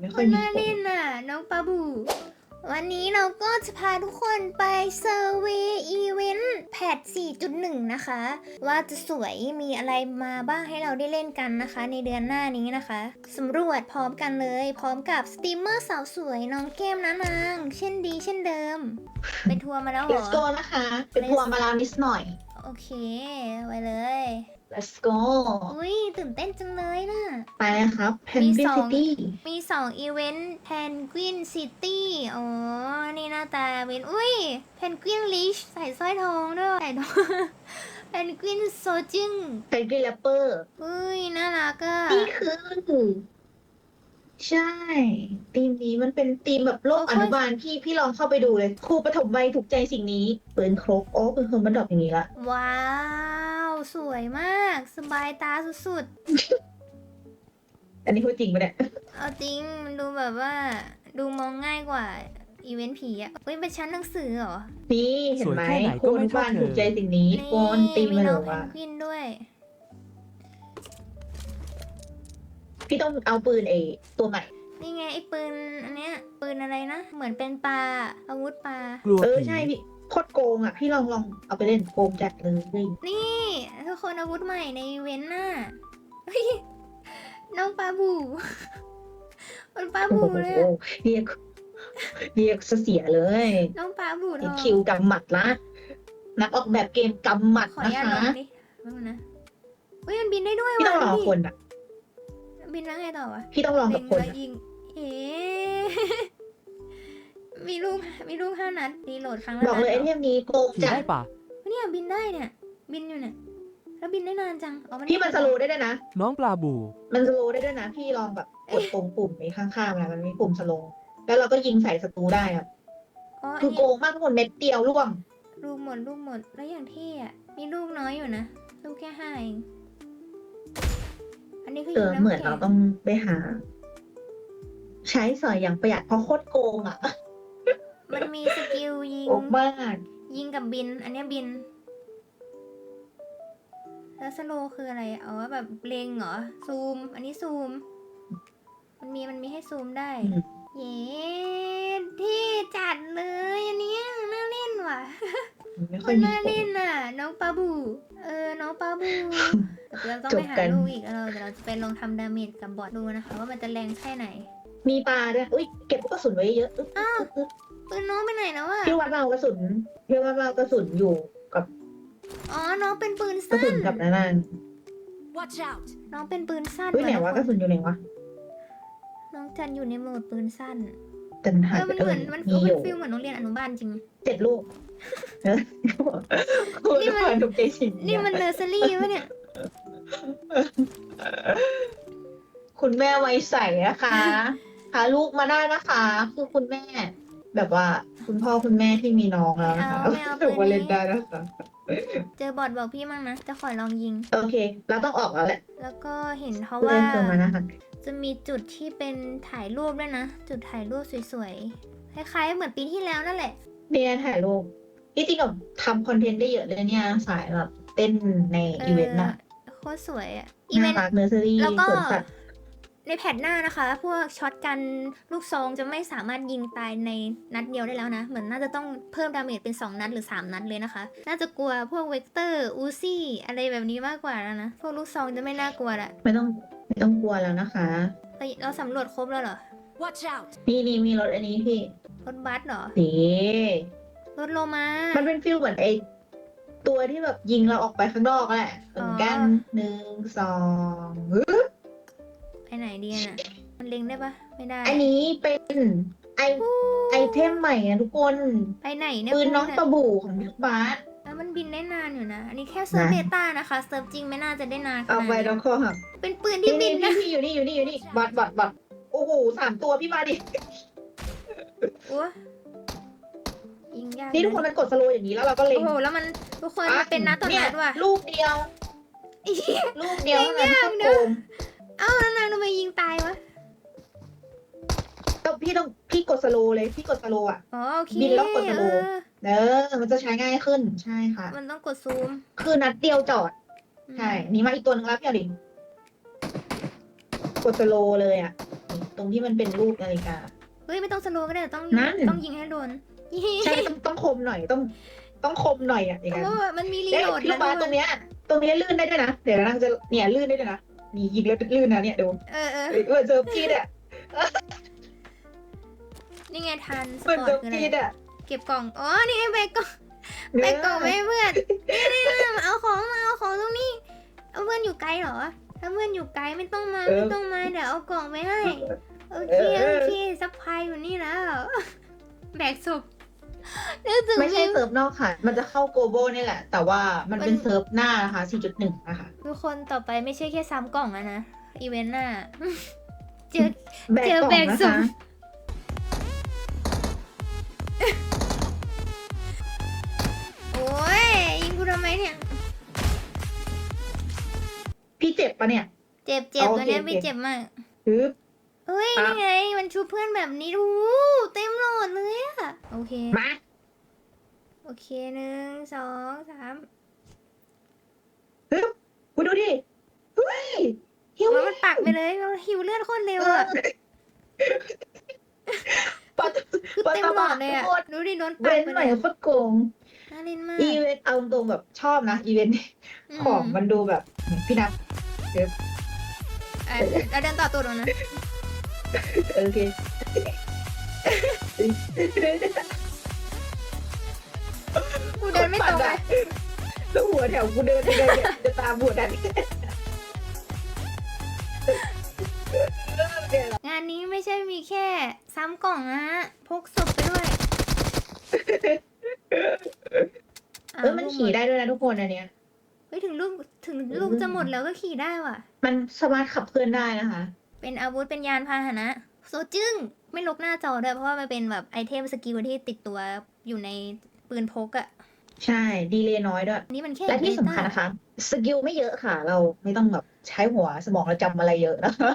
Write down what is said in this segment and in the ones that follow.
ไม่ค่คุอยณมีมาคนลินน่ะ น้องปาบู วันนี้เราก็จะพาทุกคนไปเซอร์เวย์อีเวนต์แพท4.1 นะคะ ว่าจะสวยมีอะไรมาบ้างให้เราได้เล่นกันนะคะ ในเดือนหน้านี้นะคะสำรวจพร้อมกันเลย พร้อมกับสตรีมเมอร์สาวสวยน้องแก้มนะนางเช่นดีเช่นเดิม ไปทัวร์มาแล้วเหร Let's อ go นะคะ เป็นทัวร์มาแล้วนิดหน่อย โอเคไปเลย Let's go อุ้ยตื่นเต้นจังเลยน่ะ ไปครับ มี Penguin สอง City มีสองอีเวนต์แพนกวินซิตี้อ๋อ นี่หน้าตาเป็น อุ้ยแพนกวินลิชใส่สร้อยทองด้วยใส่ทองแพนกวินโซจึง Penguin Rapper อุ้ย น่ารักอะนี่คือ ใช่ทีมนี้มันเป็นทีมแบบโลกอนุบาลพี่พี่ลองเข้าไปดูเลย ครูปฐมวัยถูกใจสิ่งนี้ปืนครบโอ้ปืนครบมันดรอปอย่างนี้ละว้าว สวยมาก สบายตาสุดอันนี้พูดจริงปะเนี่ย ๆ เอาจริงมันดูแบบว่า ดูมองง่ายกว่า อีเวนต์ผีอะเฮ้ยเป็นชั้นหนังสือเหรอนี่เห็นไหมสวยแค่ไหนคก็รูอไม่นุเท่าบาลเธอ ถูกใจสิ่งนี้โกนตีมมีมาเลน้องยแพว่านกวินด้วย พี่ต้องเอาปืนเอตัวใหม่ นี่ไงไอ้ปืนอันเนี้ยปืนอะไรนะ เหมือนเป็นปลาอาวุธปลากลัวเออผีใช่พี่ โคตรโกงอะ พี่ลองลองเอาไปเล่นโกงจัดเลยนี่ทุกคนอาวุธใหม่ในอีเวนต์น่ะเฮ้ยน้องปลาบู มันปลาโอ้บูโหเลยอะเรียกเรียกเสียเลยน้องปลาบูทองคิวกำหมัดละนักออกแบบเกมกำหมัดขออนะนุญาตลคะองดิแป๊บนึงนะเฮ้ยมันบินได้ด้วยพี่ต้องรอว่ะคนอะ บินแล้วไงต่อวะพี่ต้องรอกับคนเล็งอะ แล้วยิง เอ๊ะ มีลูกมีลูกห้านัดรีโหลดครั้งละบอกเลยไอนัดเทมนี้โกงขี่จัดได้ปะเนี่ยบินได้เนี่ย บินอยู่เนี่ยแล้วบินได้นานจังอ๋อมัน พี่มันสโลว์ได้ด้วยนะ น้องปลาบู มันสโลว์ได้ด้วยนะ พี่ลองแบบกดตรงปุ่มไอ้ข้างๆนะมันมีปุ่มสโลว์แล้วเราก็ยิงใส่ศัตรูได้อะอ๋ออันคือนี้โกงมากทุกคนเม็ดเดียวล่วง ลูกหมดลูกหมดแล้วอย่างที่อะมีลูกน้อยอยู่นะลูกแค่ห้าเองอันนี้คือเอยิองแล้วเหมือนแก่เราต้องไปหา ใช้สอยอย่างประหยัดเพราะโคตรโกงอะ มันมีสกิลยิงโกงมาก ยิงกับบิน อันเนี้ยบิน แล้วสโลว์คืออะไร อ๋อแบบเล็งเหรอ ซูม อันนี้ซูม มันมีมันมีให้ซูมได้ อืม เย้ที่จัดเลยอันเนี้ยน่าเล่นว่ะ ไม่ค่มัอยนมีน่าคน เล่นน่ะ น้องปลาบู เออ น้องปลาบูเดี๋ยวเราต้องจไปบหากัน ลูกอีกแล้วเราเดี๋ยวเราจะไปลองทำดาเมจกับบอทดูนะคะ ว่ามันจะแรงแค่ไหน มีปลาด้วยอุ้ยเก็บลูกกระสุนไว้เยอะอึ๊บอ้าว อึ๊บ ปืนน้องไปไหนแล้วอะพี่วัดเรากระสุนพี่วัดเรากระสุนอยู่กับอ๋อ น้องเป็นปืนกระสั้สุนน กับนั่นน่ะ Watch out! น้องเป็นปืนสั้นเฮ้ยไหนวะกระสุนอยู่ไหนวะน้องจันอยู่ในโหมดปืนสั้น แต่มันเอหายอ ไปมันเอเหมืออนมันมีอมันยู่ฟีลเหมือนโรงเรียนอนุบาลจริง เจ็ดลูกเออคุณนี่มันผ่านถูกใจสิ่งนี่มันเนอร์เซอรี่วะเนี่ย คุณแม่ไว้ใส่นะคะพาลูกมาได้นะคะ คือคุณแม่ แบบว่าคุณพ่อคุณแม่ที่มีน้องแล้วนะคะไม่เอาไม่เอาถูกมาเล่นปืนนี้ได้นะคะเจอบอทบอกพี่มั่งนะ จะขอลองยิง โอเค เราต้องออกแล้วแหละแล้วก็เห็นเขาเพื่อว่านเพิ่มมานะคะ จะมีจุดที่เป็นถ่ายรูปด้วยนะ จุดถ่ายรูปสวยๆ คล้ายๆ เหมือนปีที่แล้วนั่นแหละเนี่ยถ่ายรูปที่จริงกับทำคอนเทนต์ได้เยอะเลยเนี่ย สายแบบเต้นในเออีเวนต์น่ะอโคตรสวยอะอีเวน่านต์ รักเนอร์เซอรี่แล้วก็ สวนสัตว์ ในแพทหน้านะคะ พวกช็อตกันลูกซองจะไม่สามารถยิงตายในนัดเดียวได้แล้วนะ เหมือนน่าจะต้องเพิ่มดาเมจเป็น 2 นัดหรือ 3 นัดเลยนะคะ น่าจะกลัวพวกเวกเตอร์อูซี่อะไรแบบนี้มากกว่าแล้วนะ พวกลูกซองจะไม่น่ากลัวละไม่ต้องไม่ต้องกลัวแล้วนะคะเอ้ยเราสำรวจครบแล้วเหรอ Watch out! นี่นี่มีรถอันนี้พี่รถบัสเหรอดีรถโลมา มันเป็นฟิลเหมือนไอตัวที่แบบยิงเราออกไปข้างนอกแหละเหมือนกันอ๋อหนึ่งสองฮึบ ไปไหนดีน่ะ มันเล็งได้ปะไม่ได้ อันนี้เป็นไอไอเทมใหม่อะทุกคนไปไหนเนี่ยปืนน้องคุณปะบูของบิ๊กบาสแล้วมันบินได้นานอยู่นะ อันนี้แค่เซิร์ฟนะเบต้านะคะ เซิร์ฟจริงไม่น่าจะได้นานขเอานาดไปนี้น้องคอหักเป็นปืนที่บินนี่นะพี่อยู่นี่อยู่นี่อยู่นี่บอดบอดบอดโอ้โหสามตัวพี่มาดิโอ้ยิงยากนี่ทุกคนมันกดสโลว์อย่างนี้แล้วเราก็เล็โอ้งโหแล้วมันทุกคนมันเป็นนัดต่อนัดว่ะลูกเดียวไอ้เหี้ยลูกเดียวเท่านั้นเล็งยากก็เนโกอะงเอ้าแล้วนางทำไม ยิงตายวะ ต้องพี่ต้องพี่กดสโลว์เลยพี่กดสโลว์อะ อ๋อโอเคบินแล้วกดสโลเอว์อเออมันจะใช้ง่ายขึ้นใช่ค่ะ มันต้องกดซูมคือนัดเดียวจอดอืมใช่นี่มาอีกตัวหนึงแล้วพี่อลินกดสโลว์เลยอะนี่ตรงที่มันเป็นรูปนาฬิกา เฮ้ยไม่ต้องสโลว์ก็ได้ต้องนั่น ต้องยิงให้โดนใช่ต้องต้องคมหน่อยต้อง ต้องคมหน่อยอะอย่างเพนั้นราะว่ามันมีรีเอ๊ะโหลดพี่ลูแล้กวบาสตรงเนี้ย ตรงเนี้ยลื่นได้ด้วยนะ เดี๋ยวนั่งจะเนี่ยลื่นได้ด้วยนะ นี่ยิงแล้วลื่นนะเนี่ยดูเออเออเหมือนเจอพีดอะนี่ไงทันสเหมือนปอเจร์อตคืออะไรพีดอะเก็บกล่องอ๋อนี่ไงแบกกล่องแบกกล่องไม่ให้เพื่อนนี่นี่นี่มาเอาของมาเอาของตรงนี้เอาเพื่อนอยู่ไกลเหรอ ถ้าเพื่อนอยู่ไกลไม่ต้องมาไม่ต้องมาเดี๋ยวเอากล่องไปให้โอเคโอเคซัพพลายอยู่นี่แล้วแบกศพ นึกถึงไม่ใช่มเซิร์ฟนอกค่ะ มันจะเข้าโกโบนี่แหละ แต่ว่ามันเป็นมันเซิร์ฟหน้านะคะ 4.1 นะคะ ทุกคนต่อไปไม่ใช่แค่ซ้ำกล่องอะนะ อีเวนต์หน้า เจอแบกเจอกล่องแบกนะสุ่คะมโอ้ยยิงกูทำไมเนี่ย พี่เจ็บปะเนี่ย เจ็บเจ็บโอตัวเคเนี้ยโอเคพี่เจ็บมากฮึบ เฮ้ยครับนี่ไง มันชูเพื่อนแบบนี้ดูเต็มโหลดเลยอะโอเค มา โอเคหนึ่งสองสามฮึบคุณดูดิเฮ้ยหิวว่ามันปักไปเลยมันหิวเลือดโคตรเร็วอะปัดคือเต็มหลอดเลยอะโคตรดูดิโดนเว้ปักนไปหน่เลอยยโคตรโกง น่าเล่นมากอีเวนต์เอาตรงๆแบบชอบนะ อีเวนต์มของมันดูแบบ พี่นับอะเราเดินต่อตัวตรงนะ โอเคกูเดินไม่ตรงเลยแล้วหัวแถวกูเดินไปเลยเนี่ยจะตามหัวดันเนี่ยเหรองานนี้ไม่ใช่มีแค่ ซ้ำกล่องนะฮะพกศพไปด้วยเออมันขี่ได้ด้วยนะทุกคนอันเนี้ยเฮ้ยถึงลูกถึงลูกจะหมดแล้วก็ขี่ได้ว่ะ มันสามารถขับเคลื่อนได้นะคะ เป็นอาวุธเป็นยานพาหนะ โซจึ้งไม่ลกหน้าจอด้วยเพราะว่ามันเป็นแบบไอเทมสกิลที่ติดตัวอยู่ในปืนพกอะใช่ ดีเลย์น้อยด้วย นี่มันแค่และที่สำคัญเบต้านะคะ สกิลไม่เยอะค่ะ เราไม่ต้องแบบใช้หัวสมองเราจำอะไรเยอะนะคะ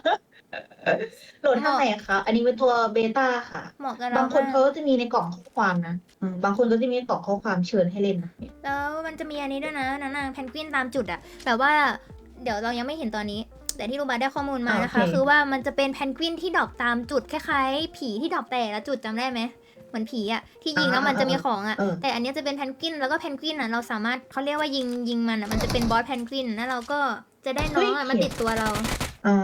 โหลดทางไหนคะอันนี้เป็นตัวเบต้าค่ะเหมาะกับเราบางคนมากเขาก็จะมีในกล่องข้อความนะอืมบางคนก็จะมีในกล่องข้อความเชิญให้เล่นนะแล้วมันจะมีอันนี้ด้วยนะนางๆแพนกวินตามจุดอะแบบว่าเดี๋ยวเรายังไม่เห็นตอนนี้ แต่ที่ลูกบาสได้ข้อมูลมานะคะ คือว่ามันจะเป็นแพนกวินที่ดรอปตามจุดคล้ายๆ ผีที่ดรอปแต่ละจุดจำได้ไหมเหมือนผีอะที่ยิงแล้วมันจะมีของอะเออแต่อันเนี้ยจะเป็นแพนกวินแล้วก็แพนกวินอะเราสามารถเขาเรียกว่ายิงยิงมันอะมันจะเป็นบอสแพนกวินแล้วเราก็จะได้น้องอะมันติดตัวเราอ๋อ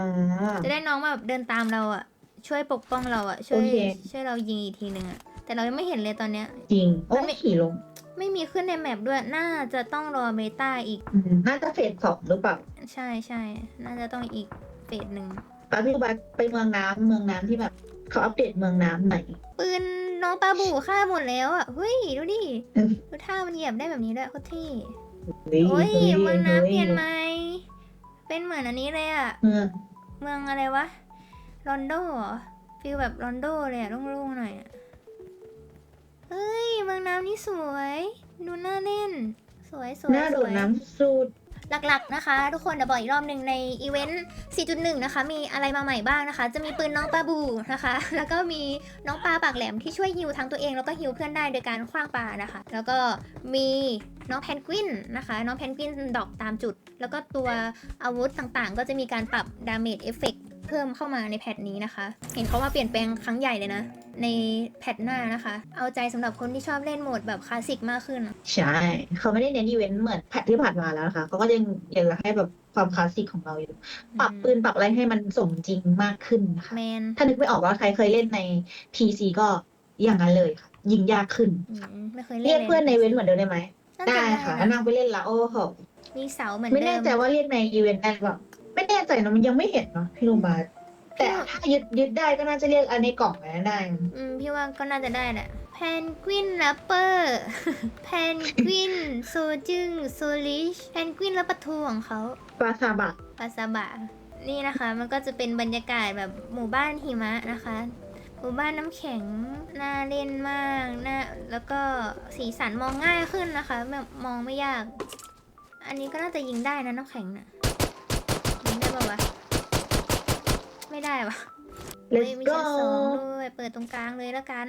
จะได้น้องมาแบบเดินตามเราอะช่วยปกป้องเราอะช่วยโอเคช่วยเรายิงอีกทีหนึ่งอะแต่เรายังไม่เห็นเลยตอนเนี้ย จริงโอ้มันไม่ขี่ลง ไม่มีขึ้นในแมปด้วย น่าจะต้องรอเบต้าอีกอืมน่าจะเฟสสองหรือเปล่า ใช่ใช่น่าจะต้องอีกเฟสหนึ่งป้าพี่บัสไปเมืองน้ำเมืองน้ำที่แบบ เขาอัปเดตเมืองน้ำใหม่ ปืนน้องปลาบู่ฆ่าหมดแล้วอะเฮ้ยดูดิอืม ดูท่ามันเหยียบได้แบบนี้ด้วยโคตรเท่เฮ้ยโอ้ยฮ้เมืองน้ำเปลี่ยนฮ้ไหมเป็นเหมือนอันนี้เลยอะเมืองเมืองอะไรวะลอนโดเหรอฟีลแบบลอนโดเลยอะโล่งๆหน่อยอะเฮ้ยเมืองน้ำนี่สวย ดูน่าเล่น สวยสวยหน้าสโดวดยน้ำสูด หลักๆนะคะ ทุกคนเดี๋ยวบอกอีกรอบหนึ่งในอีเวนต์ 4.1 นะคะ มีอะไรมาใหม่บ้างนะคะ จะมีปืนน้องปลาบูนะคะ แล้วก็มีน้องปลาปากแหลมที่ช่วยฮิวทั้งตัวเองแล้วก็ฮิวเพื่อนได้โดยการคว้างปลานะคะ แล้วก็มีน้องแพนกวินนะคะ น้องแพนกวินดอกตามจุด แล้วก็ตัวอาวุธต่างๆ ก็จะมีการปรับดาเมจเอฟเฟก เพิ่มเข้ามาในแพทนี้นะคะ เห็นเขาว่าเปลี่ยนแปลงครั้งใหญ่เลยนะ ในแพทหน้านะคะ เอาใจสำหรับคนที่ชอบเล่นโหมดแบบคลาสสิกมากขึ้น ใช่ เขาไม่ได้เน้นอีเวนต์เหมือนแพทที่ผ่านมาแล้วนะคะเขาก็ยังยังให้แบบความคลาสสิกของเราอยู่ ปรับปืนปรับอะไรให้มันสมจริงมากขึ้นนะคะแมนถ้านึกไม่ออกว่าใครเคยเล่นใน PC ก็อย่างนั้นเลยค่ะ ยิงยากขึ้นอืมไม่เคยเล่นเรียกลเพื่อนในเวนต์เหมือนเดิมได้ไหมน่าจะได้ค่ะนะนั่งไปเล่นละโอ้โหมีเสาเหมือนไม่เดิแน่มใจว่าเรียกในอีเวนต์ได้หรือเปล่า ไม่แน่ใจนะมันยังไม่เห็นเนาะพี่โรบาร์แต่ถ้ายึดยึดได้ก็น่าจะเรียกอันในกล่องนั้นได้อืมพี่ว่าก็น่าจะได้แหละแพนกวินแรปเปอร์แพนกวินโซจึงโซลิชแพนกวินและปลาทูของเขาปลาซาบะปาซาบะนี่นะคะ มันก็จะเป็นบรรยากาศแบบหมู่บ้านหิมะนะคะ หมู่บ้านน้ำแข็งน่าเล่นมากน่าแล้วก็สีสันมองง่ายขึ้นนะคะแบบมองไม่ยาก อันนี้ก็น่าจะยิงได้นะน้ำแข็งน่ะ ยิงได้ปะวะ ไม่ได้วะเลเฮ้ยสมีโก้ชั้นสองด้วย เปิดตรงกลางเลยแล้วกัน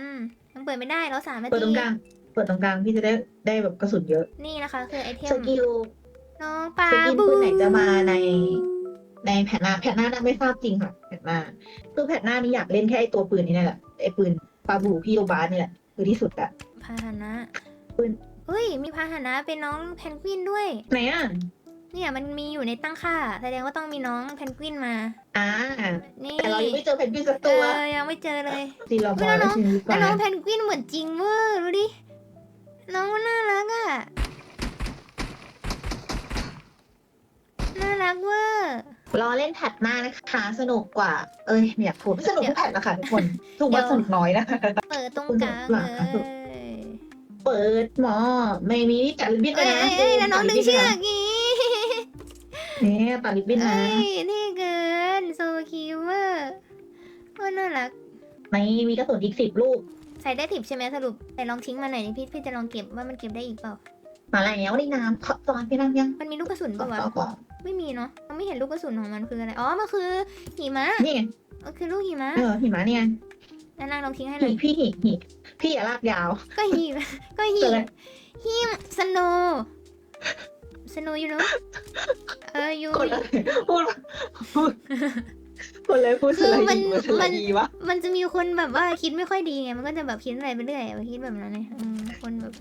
ยังเปิดไม่ได้เราสามนาเปิดตทีรงกลาง เปิดตรงกลางพี่จะได้ได้แบบกระสุนเยอะ นี่นะคะ คือไอเทสม กิล น้องปลาสกินบูปืนไหนจะมาใน ในแผ่นหน้า แผ่นหน้านั้นไม่ทราบจริงค่ะ แผ่นหน้าคือแผ่นหน้านี่อยากเล่นแค่ไอตัวปืนนี่แหละ ไอปืนปาบูพี่โอบาสนี่แหละ คือที่สุดอะ พาหนะปืน เฮ้ย มีพาหนะเป็นน้องเพนกวินด้วย ไหนอะ เนี่ยมันมีอยู่ในตั้งค่า แสดงว่าต้องมีน้องเพนกวินมา อ่า นี่แต่เรายังไม่เจอเพนกวินสักเอตัวอยังไม่เจอเลยซีเราบเฮ้อยแล้แล้ววน้องชีวิตแล้วน้องมาเพนกวินเหมือนจริงเวอร์ดูดิ น้องน่ารักอะ น่ารักเวอร์รอเล่นแพทหน้านะคะ สนุกกว่า เอ้ยไม่อยากพูดสนุกทุกแพทนะคะทุกคนทุกวันสนุกน้อยนะเปิดตรงกลางหลัเลงอะยเปิดหมอไม่มีจัดลิบบิ้นเอ้เลยยนะเอ้ยแล้วน้องดึงเชือกงี้เนี่ยตัดลิบบิ้นนะเอ้ยนี่เกินโซคิวเวอร์ว่าน่ารักไม่มีกระสุนอีกสิบลูก ใส่ได้ถิบใช่ไหมสรุปแต่ลองทิ้งมาหน่อยดิพี่พี่จะลองเก็บว่ามันเก็บได้อีกเปล่า มาแล้วในน้ำขอจอนพี่นั่งยังมันมีลูกกระสุนต่อปะวะต่อต่อไม่มีเนาะเราไม่เห็นลูกกระสุนของมันคืออะไรอ๋อมันคือหิมะนี่ไงมันคือลูกหิมะเออหิมะเนี่ยแล้วนางลองทิ้งให้หน่หีอยพี่หีหีพี่อย่าลากยาว ก็หิมก็หิเจอมอะไรหิมสโน สโนยูโนเออยูกดอะไรพูดพูดพูดเลยพูดสไลด์ดีสไลด์ดีวะมันจะมีคนแบบว่าคิดไม่ค่อยดีไงมันก็จะแบบคิดอะไรไปเรื่อยคิดแบบนั้นไงอืมคนแบบ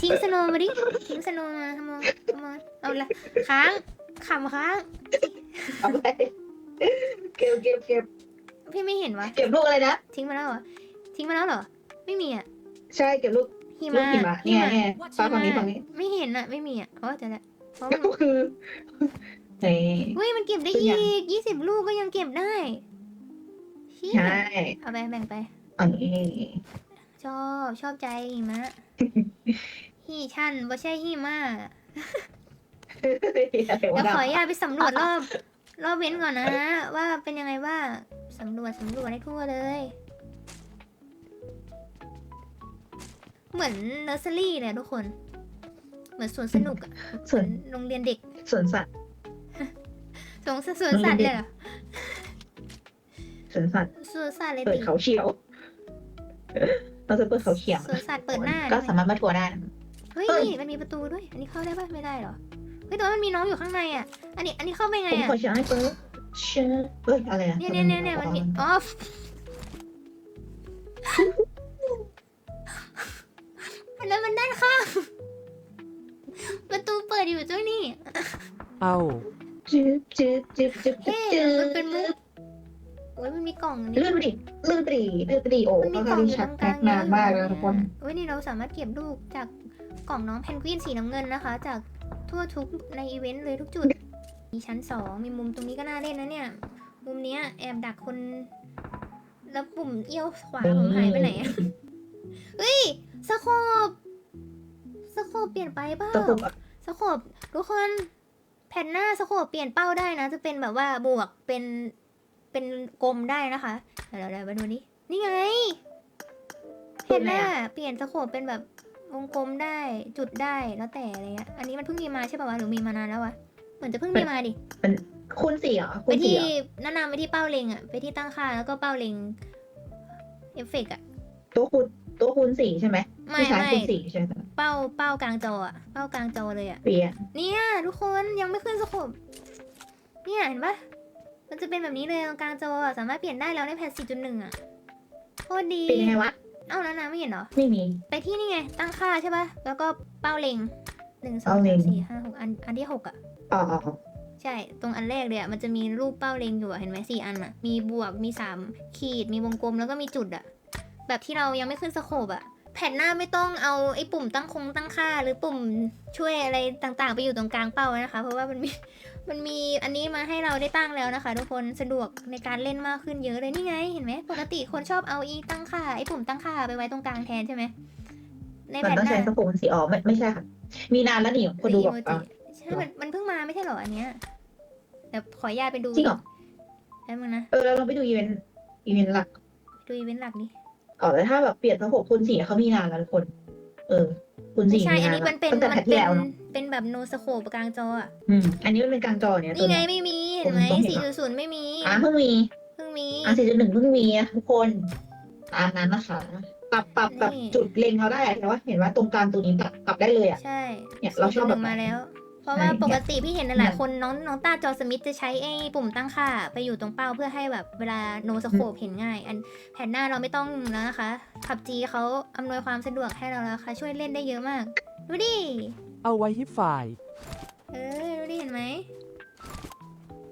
ทิ้งสโนมาดิทิ้งสโนมาทำไมทำไมเอาละค้างขำค้าง เอาไปเก็บเก็บเก็บพี่ไม่เห็นวะเก็บลูกอะไรนะ ทิ้งมาแล้วเหรอทิ้งมาแล้วเหรอ ไม่มีอะใช่เก็บลูกหิลูกมะหิมะเนี่ยไงฟ้าฝั่งนี้ฝั่งนี้ ไม่เห็นอะ ไม่มีอะอ๋อเจอแล้วเพราะมัน ก็คือนี่เฮ้ยมันเก็บได้ตัวออีย่างกยี่สิบลูกก็ยังเก็บได้เชี่ยใช่เอาไปแบ่งไปอันนี้ชอบชอบใจหิมะฮีชันบ่ใช่หิมะอะไรเดี๋ยววะขออนุญาตไปสำรวจรอบ รอบเว้นก่อนนะ ว่าเป็นยังไงบ้างสำรวจสำรวจให้ทั่วเลย เหมือนเนอร์เซอรี่เลยทุกคน เหมือนสวนสนุกอะส่วนโรงเรียนเด็กสวนสัตว์สวนสวนสัตว์เลยเหรอสวนสัตว์สวนสัตว์เลยเปิดติเขาเขียวเราจะเปิดเขาเขียวสวนสัตว์เปิดหน้า ก็ด้วยสามารถมาทัวร์ได้นะเฮ้ยเอ้ยนี่มันมีประตูด้วย อันนี้เข้าได้ปะไม่ได้เหรอเฮ้ยแต่ว่ามันมีน้องอยู่ข้างในอะ อันนี้อันนี้เข้าไปไงผมอะขอเชิญให้เปิดเชิญเอ้ยอะไรอะเนี่ยเนี่ยเนี่ยเนี่ยมันมีอ๋ออันนั้นมันด้านข้าง ประตูเปิดอยู่เจ้านี่ Oh. จึ๊บจึ๊บจึ๊บจึ๊บเฮ้จึ๊ยบมันเป็นมุกโอ้ยมันมีกล่องอันนี้ลื่นไปดิลื่นไปดิลื่นไปดิโอ้มันมีเขากล่องทำอยู่ชัตกรงกแพ็ลากงนานมากเลยนะทุกคนเฮ้ยนี่เราสามารถเก็บลูกจากกล่องน้องเพนกวินสีน้ำเงินนะคะ จากทั่วทุกในอีเวนต์เลยทุกจุด มีชั้นสองมีมุมตรงนี้ก็น่าเล่นนะเนี่ย มุมเนี้ยแอบดักคน แล้วปุ่มเอี้ยวขวาผมหายไปไหนอะเฮ้ยสโคบ สโคบเปลี่ยนไปเปล่าตะปุกอะสโคบทุกคนแผ่นหน้าสโคบเปลี่ยนเป้าได้นะ จะเป็นแบบว่าบวกเป็นเป็นกลมได้นะคะเดี๋ยวเดี๋ยวมาดูนี่นี่ไงแผ่นหน้าเปลี่ยนสโคบเป็นแบบวงกลมได้จุดได้แล้วแต่อะไรเงี้ยอันนี้มันเพิ่งมีมาใช่ป่าวะหรือมีมานานแล้ววะเหมือนจะเพิ่งมีมาดิคูณสี่เหรอคูไปณสี่ที่เหรอแนะนำไปที่เป้าเล็งอะไปที่ตั้งค่าแล้วก็เป้าเล็งเอฟเฟกต์อะตัวคูณ ตัวคูณสี่ใช่ไหมไม่ที่ใช้ไม่คูณสี่ใช่ไหมเป้าเป้ากลางจออะเป้ากลางจอเลยอะเปลี่ยนเนี่ยทุกคนยังไม่ขึ้นสโคปเนี่ยเห็นปะมันจะเป็นแบบนี้เลยตรงกลางจออะสามารถเปลี่ยนได้แล้วในแพท4.1อะโคตรดีเป็นยังไงวะเอ้าแล้วนะไม่เห็นเหรอ ไม่มี ไปที่นี่ไง ตั้งค่าใช่ปะแล้วก็เป้าเล็งหนึ่งสองเป้าเล็สาง มสี่ห้าหกอันอันที่หกอะ อ๋ออ๋ออ๋อใช่ ตรงอันแรกเลยอะมันจะมีรูปเป้าเล็งอยู่อะเห็นไหมสี่อันอะมีบวก มีสามขีด มีวงกลม แล้วก็มีจุดอะ แบบที่เรายังไม่ขึ้นสโคปอะแผ่นหน้าไม่ต้องเอาไอ้ปุ่มตั้งคงตั้งค่า หรือปุ่มช่วยอะไรต่างๆ ไปอยู่ตรงกลางเป้านะคะ เพราะว่ามันมีมันมีอันนี้มาให้เราได้ตั้งแล้วนะคะ ทุกคนสะดวกในการเล่นมากขึ้นเยอะเลยนี่ไงเห็นไหมปกติคนชอบเอาอีตั้งค่าไอ้ปุ่มตั้งค่าไปไว้ตรงกลางแทนใช่ไหมในมันแผ่นต้องหใช้น้าสปูนสีอ๋อไม่ไม่ใช่ค่ะมีนานแล้วนี่คนดูบอกอีโมอะจิใช่มันมันเพิ่งมาไม่ใช่เหรออันเนี้ยแต่ขออนุญาตไปดูจริงเหรอแล้วมึงนะเออเราลองไปดูอีเวนต์อีเวนต์หลัก ดูอีเวนต์หลักนี่ อ๋อแล้วถ้าแบบเปลี่ยนสโคปคูณสี่เขามีนานแล้วทุกคน เออคูณไม่สี่ใช่มีอันนานนี้แล้วมันเป็นตั้งแต่มัแพทนที่เป็นแล้วเนาะเป็นแบบโนสโคปกลางจออะอืมอันนี้มันเป็นกลางจอเนี่ยตัวนี่ไงเนี้ย ไม่มีเห็นไหมผมต้องเห็นสี่อะ ศูนย์ไม่มีอะเพิ่งมี เพิ่งมี อะสี่จุดหนึ่งเพิ่งมีนะทุกคนตามนั้นนะคะปรับปรับแบบนี่ จุดเล็งเขาได้แต่ว่าเห็นว่าตรงกลางตัวนี้ปรับปรับได้เลยอะ ใช่เนี่ยเราชอบแบบ4.1มาแล้ว เพราะว่าใช่ปกติพี่เห็นหลายๆคนน้องน้องตาจอสมิธจะใช้ไอ้ปุ่มตั้งค่า ไปอยู่ตรงเป้าเพื่อให้แบบเวลาโนสโคปเห็นง่าย อันแผ่นหน้าเราไม่ต้องแล้วนะคะขับจีเขาอำนวยความสะดวกให้เราแล้วค่ะ ช่วยเล่นได้เยอะมาก ดูดิ เอาไว้ให้ฝ่าย เออดูดิเห็นไหม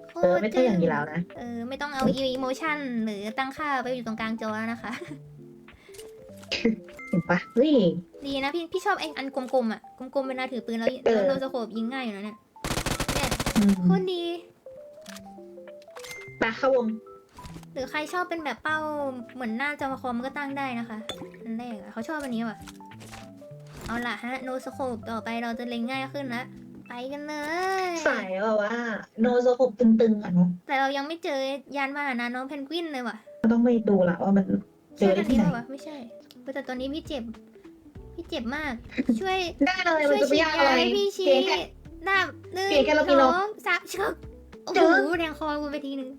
โคเออตรไม่ใช่อย่างนี้แล้วนะ เออไม่ต้องเอาอีโมชันหรือตั้งค่าไปอยู่ตรงกลางจอแล้วนะคะ เห็นปะเฮ้ย ดีนะพี่พี่ชอบไอ้อันกลมๆอะกลมๆเวลาถือปืนแล้วเออแล้วโนสโคปยิงง่ายอยู่แล้วเนี่ยเนี่ยอืมโคตรดีไปเข้าวงหรือใครชอบเป็นแบบเป้าเหมือนหน้าจอคอมก็ตั้งได้นะคะอันแรกอะเขาชอบอันนี้ว่ะเอาล่ะฮะโนสโคปต่อไปเราจะเล็งง่ายขึ้นละไปกันเลยสายแบบว่า โนโซโคบตึงๆอะเนาะแต่เรายังไม่เจอยานพาหนะน้องเพนกวินเลยว่ะก็ต้องไปดูละว่ามันเจใช่อได้อันที่นี้ไหนปะวะไม่ใช่แต่ตอนนี้พี่เจ็บ พี่เจ็บมาก ช่วยได้เลยช่มันวยจะไม่ฉีดยากยาอะไร ให้พี่ชี้เพียงแค่ดาบหนึ่งเพียงแค่เรามีสนอกงสามชึกโอ้เจโหอแดงคอกูไปทีหนึ่ง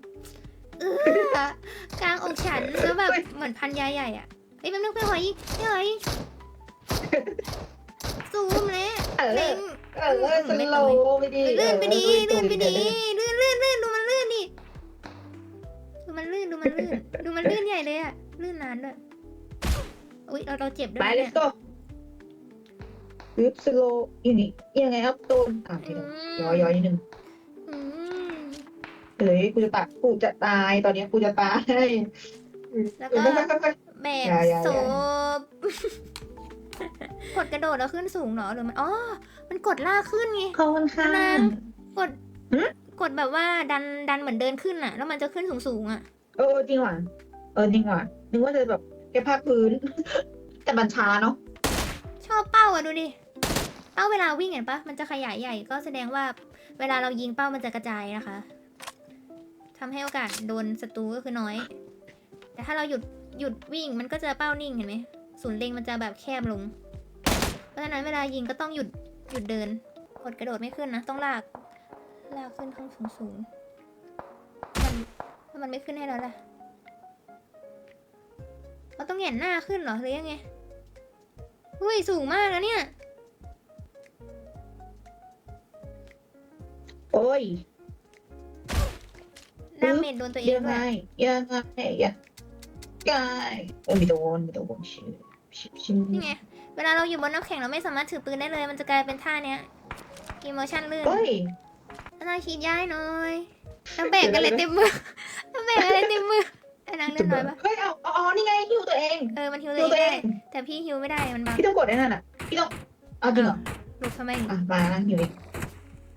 เออกลางอกฉันแล้วแบบเหมือนพันยาใหญ่อะเฮ้ยแป๊บนึงไปหอยไปหอยซูมเลยเออ เล็ง เออสโลว์ไปดีลื่นไปดีเออลื่นไปดีเออลื่นลื่นลื่นดูมันลื่นดิดูมันลื่นดูมันลื่นดูมันลื่นใหญ่เลยอะลื่นนานด้วยอุ้ยเราเราเจ็บด้วไปยเลเนี่สยโก้ปึ๊บสโลอย่างนี้ยังไงครับโดนอะเดี๋ยวย้อยย้อยนิดนึงอืมเฮ้ยกูจะตายกูจะตายตอนนี้กูจะตายแล้วก็แบกอย่าอย่าศพกดกระโดดแล้วขึ้นสูงเหรอหรือมันอ๋อมันกดลากขึ้นไงเขาค่อนข้างกดกดแบบว่าดันดันเหมือนเดินขึ้นอะ แล้วมันจะขึ้นสูงสูงอะเออจริงว่ะเออจริงว่ะนึกว่าจะแบบแค่ภาคพื้น แต่มันช้าเนาะชอบเป้าอะดูดิ เป้าเวลาวิ่งเห็นปะมันจะขยายใหญ่ก็แสดงว่าเวลาเรายิงเป้ามันจะกระจายนะคะทำให้โอกาสโดนศัตรูก็คือน้อย แต่ถ้าเราหยุดหยุดวิ่งมันก็จะเป้านิ่งเห็นไหมศูนย์เล็งมันจะแบบแคบลง เพราะฉะนั้นเวลายิงก็ต้องหยุดหยุดเดินกดกระโดดไม่ขึ้นนะ ต้องลาก ลากขึ้นข้างสูงสูงมันถ้ามันไม่ขึ้นให้แล้วล่ะเราต้องเหยียนหน้าขึ้นเหรอหรือยังไงอุ้ยสูงมากนะเนี่ย โอ้ยดาเมจโดนตัวเองยังด้ไงวยยังไงยังไงเออไม่โดนไม่โดนชิวชิวชิวนี่ไง เวลาเราอยู่บนน้ำแข็งเราไม่สามารถถือปืนได้เลย มันจะกลายเป็นท่าเนี้ยอีโมชั่นลื่นเฮ้ยน่าฉีดย้ายหน่อยน้ำแบกอะไรเต็มมือน้ำแบกอะไรเต็มมือไอ้นางเล่นน้อยปะเฮ้ยเอาเอาอ๋อนี่ไงฮิวตัวเองเออมันฮิวฮิวตัวตัวเอเองงได้แต่พี่ฮิวไม่ได้มันบังพี่ต้องกดไอ้นั่นอะพี่ต้องเอาจริงเหรอหลุดทำไมอะมานั่งฮิวอีก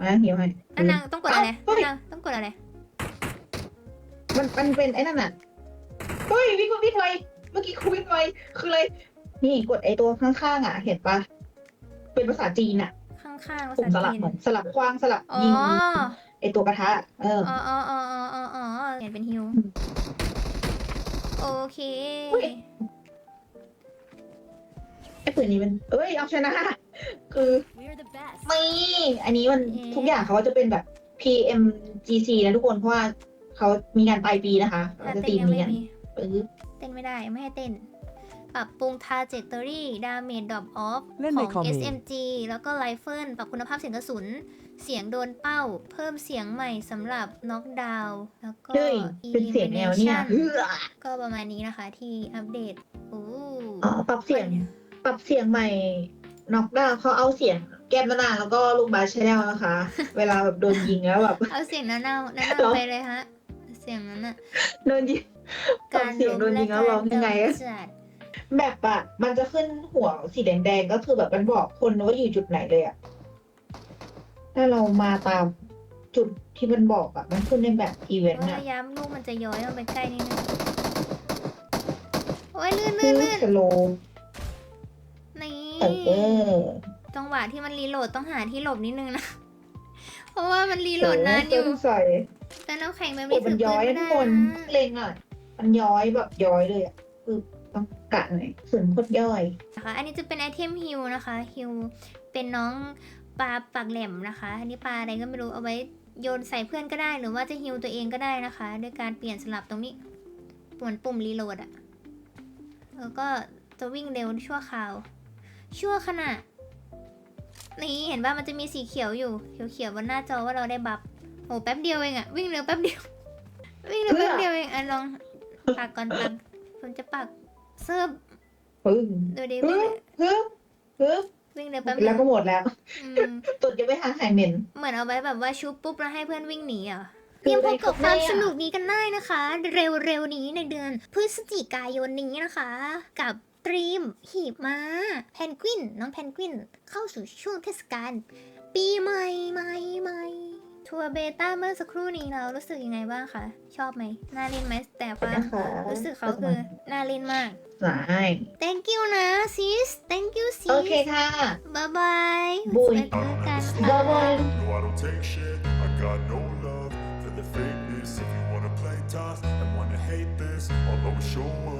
มานั่งฮิวให้อันนางต้องกดอะไรเอ้าเฮ้ยนางต้องกดอะไร มันมันเป็นไอ้นั่นอะเฮ้ยวิ่งวิ่งไวเมื่อกี้คุวิ่งไวคืออะไรนี่กดไอ้ตัวข้างๆอะ เห็นปะเป็นภาษาจีนอะ ข้างๆภาปุ่มษาสลับจีนเหมือนสลับควางสลับอ๋อยิงไอ้ตัวกระทะเอออ๋ออ๋ออ๋ออ๋ออ๋ออ๋อเปลี่ยนเป็นฮิวอืมโอเคอุ๊ยไอ้ปืนนี้มันเอ้ยเอาชนะ คือ We're the best. ไม่ อันนี้มันเอ๊ะทุกอย่างเขาจะเป็นแบบ PMGC นะทุกคน เพราะว่าเขามีงานปลายปีนะคะเขาถ้าจะเต้ตีนมยังนี้ไม่กันมีปึ๊บเต้นไม่ได้ไม่ให้เต้นปรับปรุง trajectory damage drop off เล่นขในองคอมเมนต์ SMG แล้วก็ rifle ปรับคุณภาพเสียงกระสุน เสียงโดนเป้า เพิ่มเสียงใหม่สำหรับ knockdown แล้วก็เฮ้ยเป็นเสียงแนวเนี่ย elimination เฮือก็ประมาณนี้นะคะที่อัปเดตโอ้อ๋อปรับเสียง ปรับเสียงใหม่น็อกดาวเขาเอาเสียง แก้มมะนาวแล้วก็ลูกบาสชแนลนะคะ เวลาแบบโดนยิงแล้วแบบ เอาเสียงนั้นเอานั้นเหรอเอาไปเลยฮะ เสียงนั้นอะโดนยิงปรับเสียงโดนยิงแล้วร้องยังไงอะจัดแบบอะมันจะขึ้นหัวสีแดงๆก็คือแบบมันบอกคนว่าอยู่จุดไหนเลยอะถ้าเรามาตามจุดที่มันบอกอะมันขึ้นในแบบอีเวนต์เพราะอะระยะลูกมันจะย้อยเอาไปใกล้นิดนึงโอ้ยลื่นคืลื่นอลื่นสโลว์นี่เออ จังหวะที่มันรีโหลดต้องหาที่หลบนิดนึงนะ เพราะว่ามันรีโหลดนานอยู่เใส่แต่น้ำแข็งมันโอ้ไม่มันถือย้ปือนยไม่นะทุได้กคนนะเล็งอะมันย้อยแบบย้อยเลยอะคือต้องกะหน่อยส่วนโคตรย่อย นะคะ อันนี้จะเป็นไอเทมฮิลนะคะฮิลเป็นน้องปลาปากแหลมนะคะ อันนี้ปลาอะไรก็ไม่รู้เอาไว้โยนใส่เพื่อนก็ได้หรือว่าจะฮิลตัวเองก็ได้นะคะด้วยการเปลี่ยนสลับตรงนี้เหมือนปุ่มรีโหลดอะแล้วก็จะวิ่งเร็วชั่วคราว ชั่วขณะ นี่เห็นว่ามันจะมีสีเขียวอยู่ เขียวๆบนหน้าจอว่าเราได้บัฟโอ้แป๊บเดียวเองอะวิ่งเร็วแป๊บเดียว วิ่งเร็วแป๊บเดียวเองอะลองปักก่อนปักผมจะปักเซิร์ฟปึ้งดูดิฮึวิ่งบฮึบฮึบวิ่งเร็วแป๊บเดีแล้ยววก็หมดแล้วอืมตุดยังไม่ทางหายเหม็น เหมือนเอาไว้แบบว่าชุบปุ๊บแล้วให้เพื่อนวิ่งหนีอะคือเตรียมพบกับอะไรครับความเนี่ยสนุกนี้กันได้นะคะ เร็วๆนี้ในเดือนพฤศจิกายนนี้นะคะ กับ ตรีม หีบม้าแพนกวิน น้องแพนกวิน เข้าสู่ช่วงเทศกาลปีใหม่ใหม่ใหม่ทัวร์เบต้าเมื่อสักครู่นี้เรารู้สึกยังไงบ้างคะ ชอบไหมน่าเล่นไหมแต่ว่านะคะรู้สึกเขาคือน่าเล่นมากใช่ thank you นะ sis thank you โอ sis เคค่ะ bye bye บุยไว้เจอกันบ๊ายบาย No, I don't take shit. I got no love for the fakeness. If you wanna play tough and wanna hate this, I'll always show up.